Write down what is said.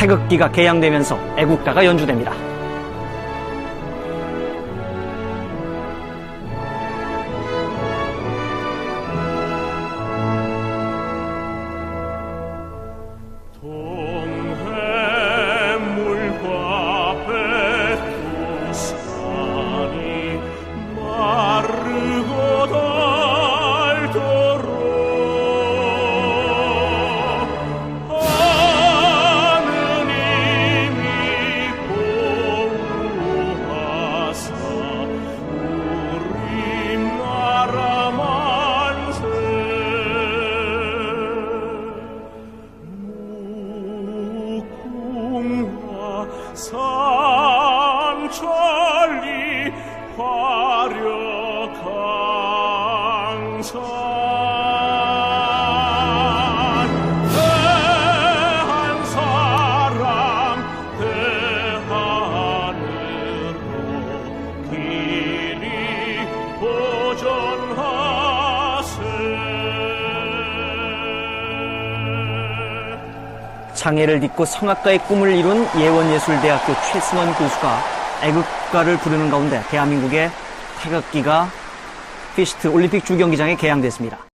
태극기가 개양되면서 애국가가 연주됩니다. 삼천리 화려강 산 장애를 딛고 성악가의 꿈을 이룬 예원예술대학교 최승원 교수가 애국가를 부르는 가운데 대한민국의 태극기가 피스트 올림픽 주경기장에 개양됐습니다.